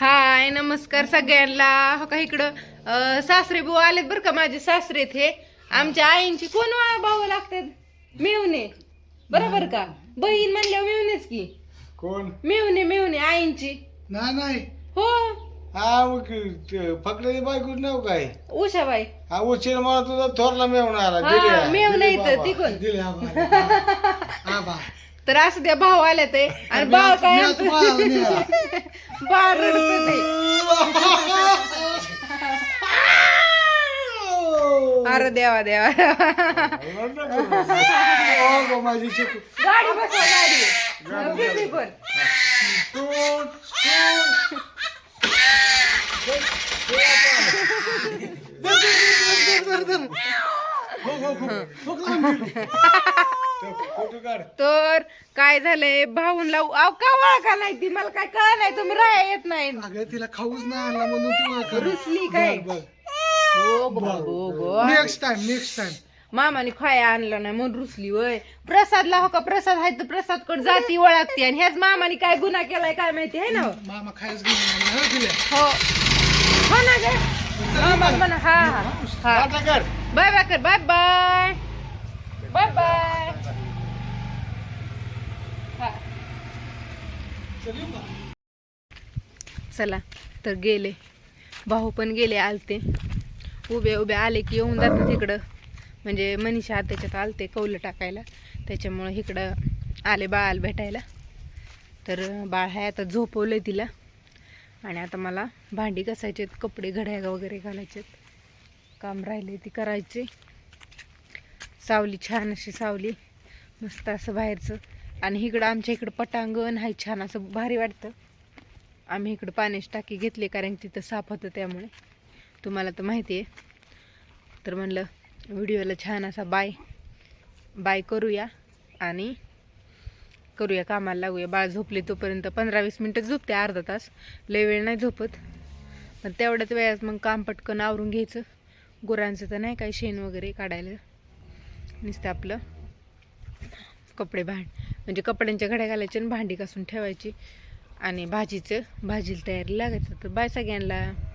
हाय नमस्कार सगळ्यांना. हो का इकडं? सासरे बुवा आलेत बरं का माझे सासरे हे आमच्या आईंची कोण भाऊ लागतात? मिळवणे बरोबर का? बहीण म्हणल्यावर मिळवणेच की. कोण? मिळवणे मिळवणे आईंची. नाही नाही. हो? हा फकड्याची बायको नाव काय? उषाबाई. हा उशीर मला तुझा थोरला मेवणार हा, मेहुणा इथं, ती कोण? तर असं त्या भाऊ आल्या ते आणि भाऊ काय बाळ रडतं ते. अरे देवा देवा माझी चिकू गाडी बसवा गाडी फिरली पण फोटो काढ तर काय झालंय? भाऊनला अहो का वळखा नाही ती? मला काय कळ नाही. तुम्ही राया येत नाही. अगं तिला खाऊच नाही आणला म्हणून ती ओळखत. रुसली काय? बघ. हो. नेक्स्ट टाइम नेक्स्ट टाइम मामाने खाया आणलं नाही म्हणून रुसली वय प्रसादला हो का? प्रसाद आहे तर प्रसादकडे जाती ओळखते. आणि ह्याच मामाने काय गुन्हा केलाय काय माहिती आहे ना? हो? मामा खायच गेली हो हो. ना गे. हा हा हा. बाय बाय कर. बाय बाय बाय हा चला तर गेले. भाऊ पण गेले आलते. उभे उभे आले की येऊन जातात तिकडं म्हणजे मनीषा त्याच्यात आलते कौलं टाकायला. त्याच्यामुळं इकडं आले बाळाला भेटायला. तर बाळ आहे आता झोपवलंय तिला. आणि आता मला भांडी घासायचे कपडे घड्या वगैरे घालायचे काम राहिले ती करायचे. सावली छान अशी सावली. मस्त असं बाहेरचं. आणि इकडं आमच्या इकडं पटांगण आहे छान असं भारी वाटतं. आम्ही इकडं पाण्याची टाकी घेतली कारण तिथं साफ होतं त्यामुळे. तुम्हाला तर माहिती आहे. तर म्हणलं व्हिडिओला छान असा बाय बाय करूया आणि करूया कामाला लागूया. बाळ झोपले तोपर्यंत पंधरा वीस मिनटं झोपते अर्धा तास. लय वेळ नाही झोपत. पण तेवढ्याच वेळात मग काम पटकन आवरून घ्यायचं. गुरांचं तर नाही काय शेण वगैरे काढायला. नुसतं आपलं. कपडे भांड. म्हणजे कपड्यांच्या घड्या घालायच्या आणि भांडी घासून ठेवायची. आणि भाजीचं भाजीला तयारी लागायचं. तर बाय सगळ्यांना.